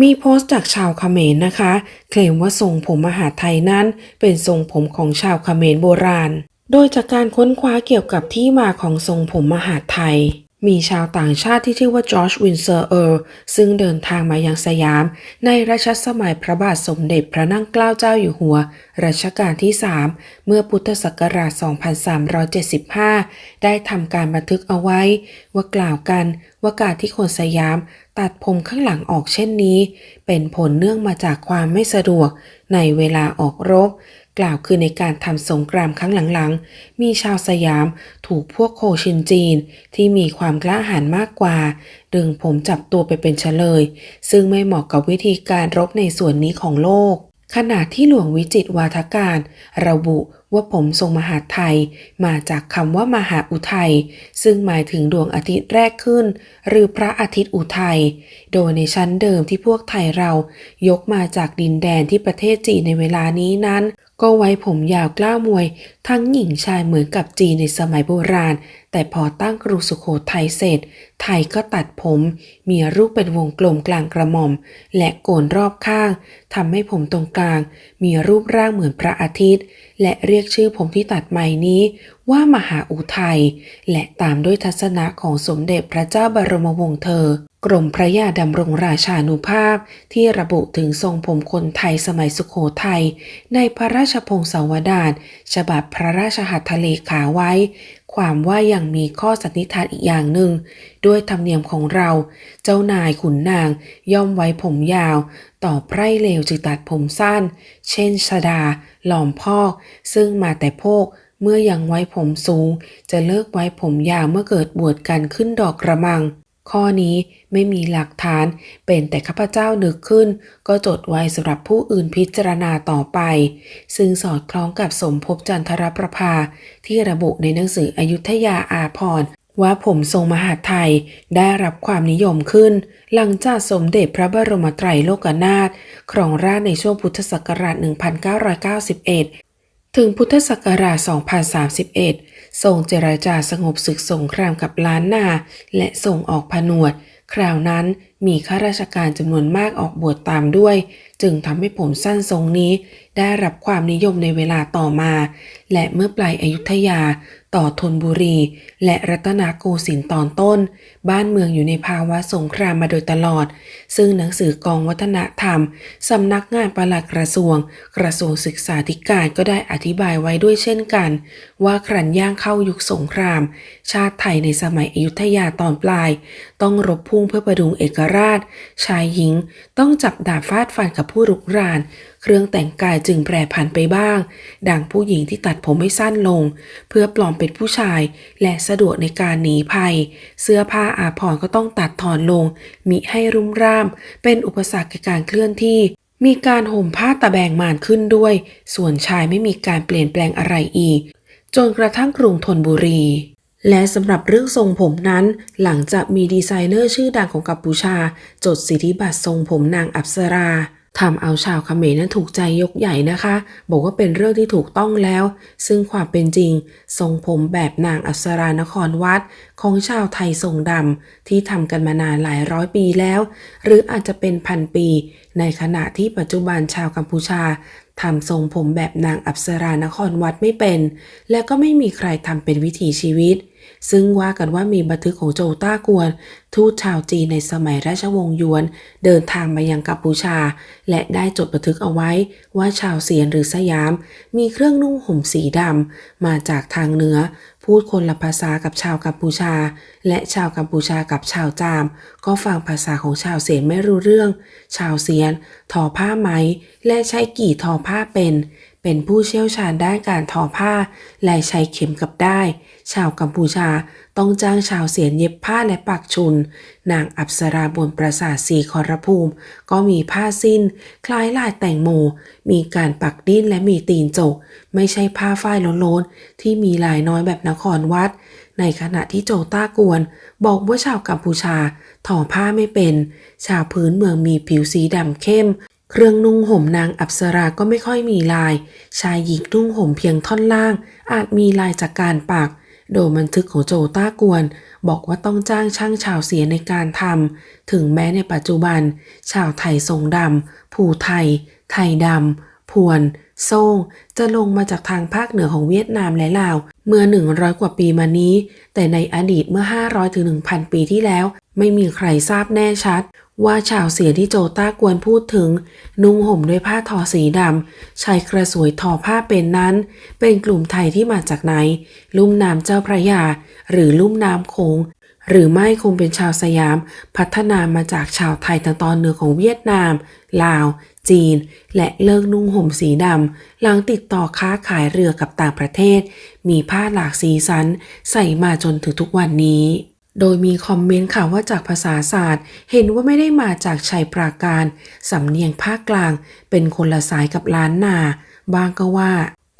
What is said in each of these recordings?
มีโพสต์จากชาวเขมรนะคะ เคลมว่าทรงผมมหาไทยนั้น เป็นทรงผมของชาวเขมรโบราณ โดยจากการค้นคว้าเกี่ยวกับที่มาของทรงผมมหาไทย มีชาวต่างชาติที่ชื่อว่าจอร์จวินเซอร์เออร์ซึ่งเดินทางมายังสยาม ในรัชสมัยพระบาทสมเด็จพระนั่งเกล้าเจ้าอยู่หัว รัชกาลที่ 3 เมื่อพุทธศักราช 2375 ได้ทำการบันทึกเอาไว้ ว่ากล่าวกันว่าการที่คนสยามตัดผมข้างหลังออกเช่นนี้ เป็นผลเนื่องมาจากความไม่สะดวกในเวลาออกรบ กล่าวคือในการทำสงครามครั้งหลังๆ มีชาวสยามถูกพวกโคชินจีนที่มีความกล้าหาญมากกว่า ดึงผมจับตัวไปเป็นเฉลย ซึ่งไม่เหมาะกับวิธีการรบในส่วนนี้ของโลก ขณะที่หลวงวิจิตวาทการ ระบุว่าผมทรงมหาไทย มาจากคำว่ามหาอุทัยซึ่งหมายถึงดวงอาทิตย์แรกขึ้น หรือพระอาทิตย์อุทัยโดยในชั้นเดิมที่พวกไทยเรายกมาจากดินแดนที่ประเทศจีนในเวลานี้นั้น ก็ไว้ผมยาวกล้ามวย ทั้งหญิงชายเหมือนกับจีนในสมัยโบราณ แต่พอตั้งกรุงสุโขทัยเสร็จ ไทยก็ตัดผม มีรูปเป็นวงกลมกลางกระหม่อม และโกนรอบข้างทำให้ผมตรงกลาง มีรูปร่างเหมือนพระอาทิตย์ และเรียกชื่อผมที่ตัดใหม่นี้ ว่ามหาอุทัยและตามด้วยทัศนะของสมเด็จพระเจ้าบรมวงศ์เธอกรมพระยาดำรงราชานุภาพที่ระบุถึงทรงผมคนไทยสมัยสุขโขทัยในพระราชพงศาวดารฉบับพระราชหัตถเลขาไว้ ความว่ายังมีข้อสันนิษฐานอีกอย่างหนึ่งด้วยธรรมเนียมของเรา เจ้านายขุนนางย่อมไว้ผมยาว ต่อไพร่เลวจึงตัดผมสั้น เช่นชดา หลอมพอก ซึ่งมาแต่โพกเมื่อยังไว้ผมสูง จะเลิกไว้ผมยาวเมื่อเกิดบวชกันขึ้นดอกกระมัง ข้อนี้ไม่มีหลักฐานเป็นแต่ข้าพเจ้านึกขึ้น ก็จดไว้สำหรับผู้อื่นพิจารณาต่อไป ซึ่งสอดคล้องกับสมภพจันทรประภา ที่ระบุในหนังสืออยุธยาอาพรว่าผมทรงมหาไทยได้รับความนิยมขึ้น หลังจากสมเด็จพระบรมไตรโลกนาถครองราชในช่วงพุทธศักราช 1991 ถึงพุทธศักราช 2031 ทรงเจรจาสงบศึกสงครามกับล้านนา และส่งออกผนวด คราวนั้นมีข้าราชการจำนวนมากออกบวชตามด้วย จึงทำให้ผมสั้นทรงนี้ ได้รับความนิยมในเวลาต่อมา และเมื่อปลายอายุทยา ต่อธนบุรี และรัตนโกสินทร์ตอนต้น บ้านเมืองอยู่ในภาวะสงครามมาโดยตลอด ซึ่งหนังสือกองวัฒนธรรม สำนักงานปลัดกระทรวง กระทรวงศึกษาธิการก็ได้อธิบายไว้ด้วยเช่นกัน ว่าครันย่างเข้ายุคสงคราม ชาติไทยในสมัยอยุธยาตอนปลาย ต้องรบพุ่งเพื่อประดุงเอกราช ชายหญิงต้องจับดาบฟาดฟันกับผู้รุกราน เครื่องแต่งกายจึงแปรผันไปบ้าง ดังผู้หญิงที่ตัดผมให้สั้นลง เพื่อปลอมเป็นผู้ชาย และสะดวกในการหนีภัย เสื้อผ้าอาภรณ์ก็ต้องตัดถอนลง มิให้รุ่มร่าม เป็นอุปสรรคในการเคลื่อนที่มีการห่มผ้าตะแบงมานขึ้นด้วย ส่วนชายไม่มีการเปลี่ยนแปลงอะไรอีก จนกระทั่งกรุงธนบุรี และสำหรับเรื่องทรงผมนั้น หลังจากมีดีไซเนอร์ชื่อดังของกัมพูชา จดสิทธิบัตรทรงผมนางอัปสราทำเอาชาวเขมรนั้นถูกใจยกใหญ่นะคะ บอกว่าเป็นเรื่องที่ถูกต้องแล้ว ซึ่งความเป็นจริง ทรงผมแบบนางอัปสรานครวัด ของชาวไทยทรงดำที่ทำกันมานานหลายร้อยปีแล้ว หรืออาจจะเป็นพันปี ในขณะที่ปัจจุบันชาวกัมพูชา ทำทรงผมแบบนางอับสรานครวัดไม่เป็น และก็ไม่มีใครทำเป็นวิถีชีวิต ซึ่งว่ากันว่ามีบันทึกของโจต้ากวน ทูตชาวจีนในสมัยราชวงศ์ยวน เดินทางมายังกัมพูชา และได้จดบันทึกเอาไว้ว่าชาวเซียนหรือสยาม มีเครื่องนุ่งห่มสีดำมาจากทางเหนือ พูดคนละภาษากับชาวกัมพูชา และชาวกัมพูชากับชาวจาม ก็ฟังภาษาของชาวเซียนไม่รู้เรื่อง ชาวเซียนทอผ้าไหม และใช้กี่ทอผ้าเป็น เป็นผู้เชี่ยวชาญด้านการทอผ้าและใช้เข็มกับได้ ชาวกัมพูชาต้องจ้างชาวเสียนเย็บผ้าและปักชุน นางอัปสราบนปราสาทสีคอรภูมิ ก็มีผ้าสิ้น คล้ายลายแต่งโม มีการปักดิ้นและมีตีนจก ไม่ใช่ผ้าฝ้ายโล้นๆ ที่มีลายน้อยแบบนครวัด ในขณะที่โจต้ากวน บอกว่าชาวกัมพูชาทอผ้าไม่เป็น ชาวพื้นเมืองมีผิวสีดำเข้ม เครื่องนุ่งห่มนางอัปสราก็ไม่ค่อยมีลาย ชายหญิงนุ่งห่มเพียงท่อนล่าง อาจมีลายจากการปัก โดยบันทึกของโจต้ากวน บอกว่าต้องจ้างช่างชาวเสียในการทำ ถึงแม้ในปัจจุบัน ชาวไทยทรงดำภูไทย ไทยดำ พวนโซ่งจะลงมาจากทางภาคเหนือของเวียดนามและลาว เมื่อ 100 กว่าปีมานี้ แต่ในอดีตเมื่อ 500ถึง1,000 ปีที่แล้ว ไม่มีใครทราบแน่ชัด ว่าชาวเสียที่โจต้ากวนพูดถึง นุ่งห่มด้วยผ้าทอสีดำใช้กระสวยทอผ้าเป็นนั้น เป็นกลุ่มไทยที่มาจากไหน ลุ่มน้ำเจ้าพระยา หรือลุ่มน้ำโขงหรือไม่คงเป็นชาวสยาม พัฒนามาจากชาวไทยทางตอนเหนือของเวียดนาม ลาว จีน และเลิกนุ่งห่มสีดำหลังติดต่อค้าขายเรือกับต่างประเทศ มีผ้าหลากสีสัน ใส่มาจนถึงทุกวันนี้ โดยมีคอมเมนต์ค่ะว่าจากภาษาศาสตร์ เห็นว่าไม่ได้มาจากชัยปราการ สำเนียงภาคกลาง เป็นคนละสายกับล้านนา บางก็ว่า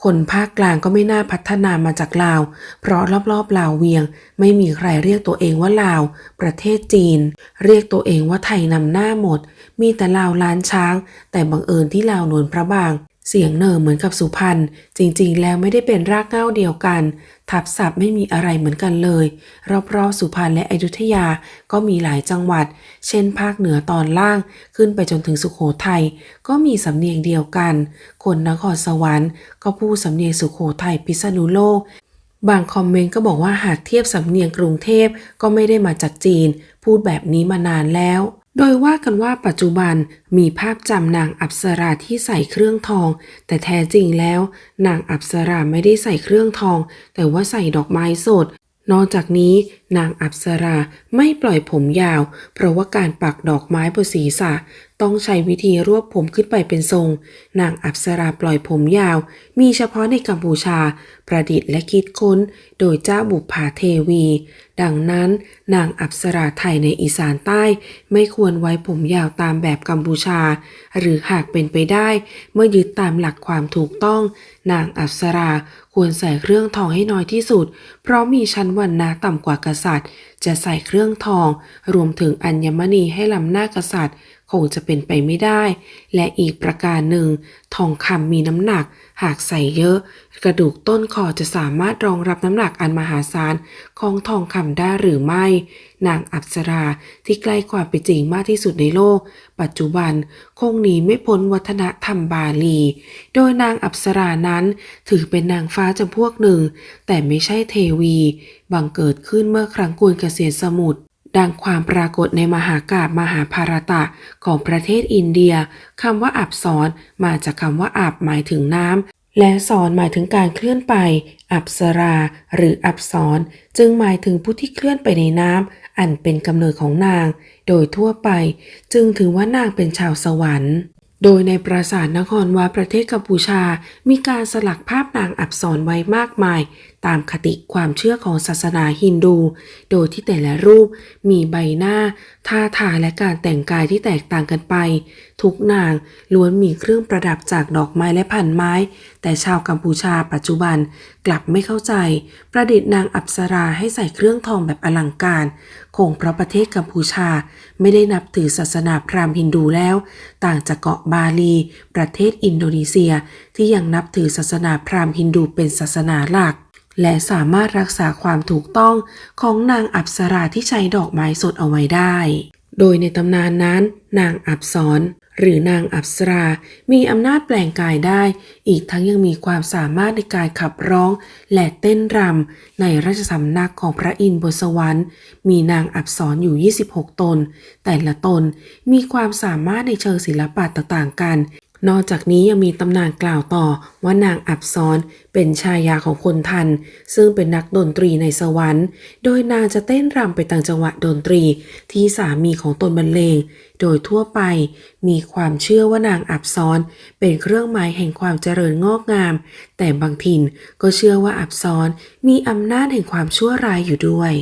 คนภาคกลางก็ไม่น่าพัฒนามาจากลาว เพราะรอบๆลาวเวียง ไม่มีใครเรียกตัวเองว่าลาว ประเทศจีน เรียกตัวเองว่าไทยนำหน้าหมด มีแต่ลาวล้านช้าง แต่บังเอิญที่ลาวนวลพระบาง เสียงเนอเหมือนกับสุพรรณจริงๆ แล้วไม่ได้เป็นรากเหง้าเดียวกัน ทับศัพท์ไม่มีอะไรเหมือนกันเลย รอบๆสุพรรณและอยุธยาก็มีหลายจังหวัด เช่น ภาคเหนือตอนล่างขึ้นไปจนถึงสุโขทัยก็มีสำเนียงเดียวกัน คนนครสวรรค์ ก็พูดสำเนียงสุโขทัยพิษณุโลก บางคอมเมนต์ก็บอกว่าหากเทียบสำเนียงกรุงเทพก็ไม่ได้มาจากจีน พูดแบบนี้มานานแล้ว โดยว่ากันว่าปัจจุบันมีภาพจำนางอับสราที่ใส่เครื่องทอง แต่แท้จริงแล้ว นางอับสราไม่ได้ใส่เครื่องทอง แต่ว่าใส่ดอกไม้สด นอกจากนี้ นางอับสราไม่ปล่อยผมยาว เพราะว่าการปักดอกไม้บนศีรษะ ต้องใช้วิธีรวบผมขึ้นไปเป็นทรง นางอัปสราปล่อยผมยาว มีเฉพาะในกัมพูชา ประดิษฐ์และคิดค้น โดยเจ้าบุปผาเทวี ดังนั้น นางอัปสราไทยในอีสานใต้ ไม่ควรไว้ผมยาวตามแบบกัมพูชา หรือหากเป็นไปได้ เมื่อยึดตามหลักความถูกต้อง นางอัปสราควรใส่เครื่องทองให้น้อยที่สุด เพราะมีชั้นวรรณะต่ำกว่ากษัตริย์ จะใส่เครื่องทอง รวมถึงอัญมณีให้ล้ำหน้ากษัตริย์ คงจะเป็นไปไม่ได้ และอีกประการหนึ่ง ทองคำมีน้ำหนัก หากใส่เยอะ กระดูกต้นคอจะสามารถรองรับน้ำหนักอันมหาศาลของทองคำได้หรือไม่ นางอัปสราที่ใกล้ความเป็นจริงมากที่สุดในโลก ปัจจุบันคงหนีไม่พ้นวัฒนธรรมบาลี โดยนางอัปสรานั้นถือเป็นนางฟ้าจำพวกหนึ่ง แต่ไม่ใช่เทวี บังเกิดขึ้นเมื่อครั้งกวนเกษียณสมุทร ดังความปรากฏในมหากาบมหาภารตะของประเทศอินเดียคำว่าอับสรมาจากคำว่าอับหมายถึงน้ำและสอนหมายถึงการเคลื่อนไป อับสรา หรืออับสรจึงหมายถึงผู้ที่เคลื่อนไปในน้ำอันเป็นกำเนิดของนาง โดยทั่วไป จึงถือว่านางเป็นชาวสวรรค์โดยในปราสาทนครวาประเทศกัมพูชา มีการสลักภาพนางอับสรไว้มากมาย ตามคติความเชื่อของศาสนาฮินดู โดยที่แต่ละรูปมีใบหน้า ท่าทางและการแต่งกายที่แตกต่างกันไป ทุกนางล้วนมีเครื่องประดับจากดอกไม้และพันไม้ แต่ชาวกัมพูชาปัจจุบันกลับไม่เข้าใจ ประดิษฐ์นางอัปสราให้ใส่เครื่องทองแบบอลังการคงเพราะประเทศกัมพูชาไม่ได้นับถือศาสนาพราหมณ์ฮินดูแล้ว ต่างจากเกาะบาลี ประเทศอินโดนีเซีย ที่ยังนับถือศาสนาพราหมณ์ฮินดูเป็นศาสนาหลัก และสามารถรักษาความถูกต้องของนางอัปสราที่ใช้ดอกไม้สดเอาไว้ได้ โดยในตำนานนั้น นางอับสรหรือนางอัปสรา มีอำนาจแปลงกายได้ อีกทั้งยังมีความสามารถในการขับร้อง และเต้นรำในราชสำนักของพระอินทร์บนสวรรค์ มีนางอับสรอยู่ 26 ตน แต่ละตนมีความสามารถในเชิงศิลปะต่างๆกัน นอกจากนี้ยังมีตำนานกล่าวต่อว่านางอับซอนเป็นชายาของคนทัน ซึ่งเป็นนักดนตรีในสวรรค์ โดยนางจะเต้นรำไปต่ามจังหวะดนตรี ที่สามีของตนบรรเลง โดยทั่วไป มีความเชื่อว่านางอับซอน เป็นเครื่องหมายแห่งความเจริญงอกงาม แต่บางถิ่นก็เชื่อว่าอับซอนมีอำนาจแห่งความชั่วร้ายอยู่ด้วย